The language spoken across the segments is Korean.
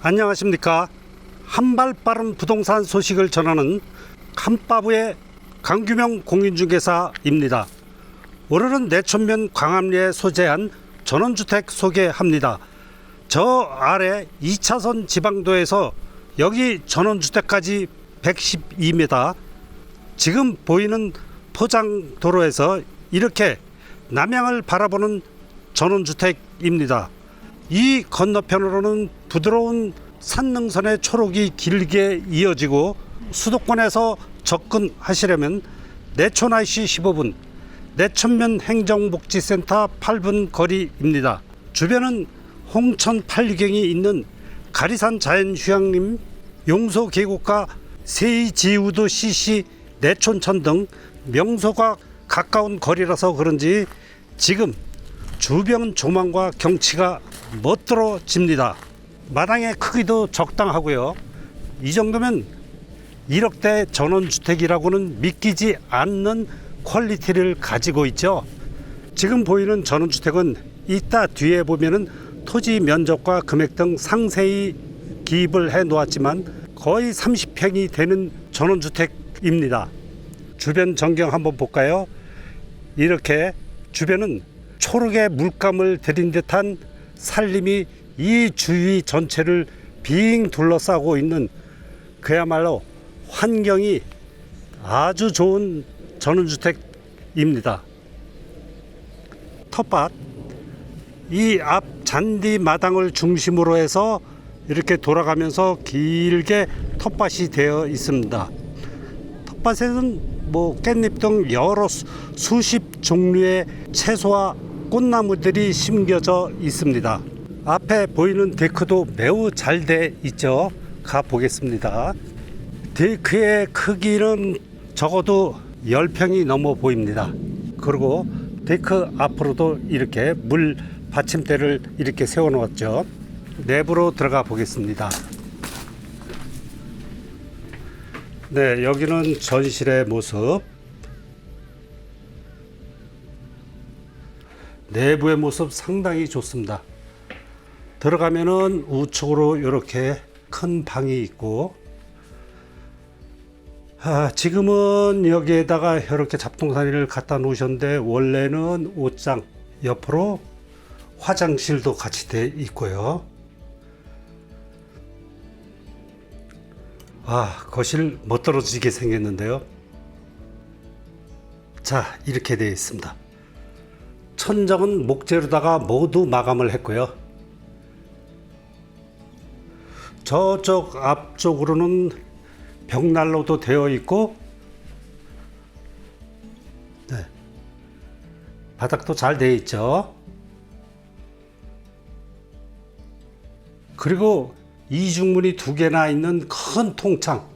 안녕하십니까? 한발 빠른 부동산 소식을 전하는 한바부의 강규명 공인중개사입니다. 오늘은 내천면 광암리에 소재한 전원주택 소개합니다. 저 아래 2차선 지방도에서 여기 전원주택까지 112m 지금 보이는 포장도로에서 이렇게 남양을 바라보는 전원주택입니다. 이 건너편으로는 부드러운 산능선의 초록이 길게 이어지고 수도권에서 접근하시려면 내촌 IC 15분, 내천면 행정복지센터 8분 거리입니다. 주변은 홍천 팔류경이 있는 가리산 자연휴양림, 용소 계곡과 세이지우도 CC, 내촌천 등 명소가 가까운 거리라서 그런지 지금 주변 조망과 경치가 멋들어집니다. 마당의 크기도 적당하고요. 이 정도면 1억대 전원주택이라고는 믿기지 않는 퀄리티를 가지고 있죠. 지금 보이는 전원주택은 이따 뒤에 보면은 토지 면적과 금액 등 상세히 기입을 해 놓았지만 거의 30평이 되는 전원주택입니다. 주변 전경 한번 볼까요? 이렇게 주변은 초록의 물감을 들인 듯한 산림이 이 주위 전체를 빙 둘러싸고 있는 그야말로 환경이 아주 좋은 전원주택입니다. 텃밭 이 앞 잔디 마당을 중심으로 해서 이렇게 돌아가면서 길게 텃밭이 되어 있습니다. 텃밭에는 뭐 깻잎 등 여러 수- 수십 종류의 채소와 꽃나무들이 심겨져 있습니다. 앞에 보이는 데크도 매우 잘 돼 있죠. 가 보겠습니다. 데크의 크기는 적어도 10평이 넘어 보입니다. 그리고 데크 앞으로도 이렇게 물 받침대를 이렇게 세워 놓았죠. 내부로 들어가 보겠습니다. 네, 여기는 전실의 모습. 내부의 모습 상당히 좋습니다. 들어가면은 우측으로 이렇게 큰 방이 있고, 아, 지금은 여기에다가 이렇게 잡동사니를 갖다 놓으셨는데 원래는 옷장 옆으로 화장실도 같이 돼 있고요. 아, 거실 멋들어지게 생겼는데요. 자, 이렇게 되어 있습니다. 천정은 목재로다가 모두 마감을 했고요. 저쪽 앞쪽으로는 벽난로도 되어 있고, 네. 바닥도 잘 되어 있죠. 그리고 이중문이 두 개나 있는 큰 통창.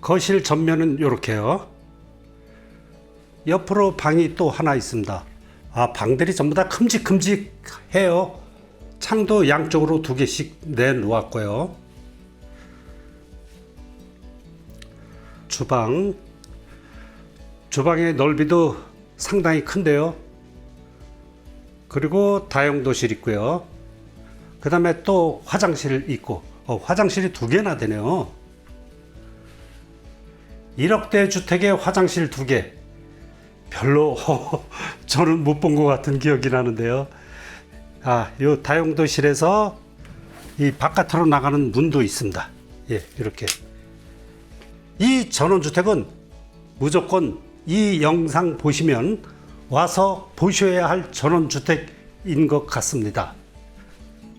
거실 전면은 이렇게요. 옆으로 방이 또 하나 있습니다. 아, 방들이 전부 다 큼직큼직해요. 창도 양쪽으로 두 개씩 내놓았고요. 주방. 주방의 넓이도 상당히 큰데요. 그리고 다용도실 있고요. 그 다음에 또 화장실 있고, 어, 화장실이 두 개나 되네요. 1억대 주택에 화장실 두 개. 별로 저는 못 본 것 같은 기억이 나는데요. 아, 요 다용도실에서 이 바깥으로 나가는 문도 있습니다. 예, 이렇게. 이 전원주택은 무조건 이 영상 보시면 와서 보셔야 할 전원주택인 것 같습니다.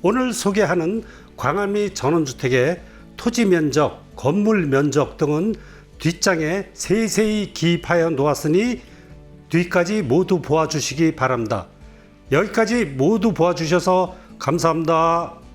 오늘 소개하는 광암리 전원주택의 토지 면적, 건물 면적 등은 뒷장에 세세히 기입하여 놓았으니 뒤까지 모두 보아주시기 바랍니다. 여기까지 모두 보아주셔서 감사합니다.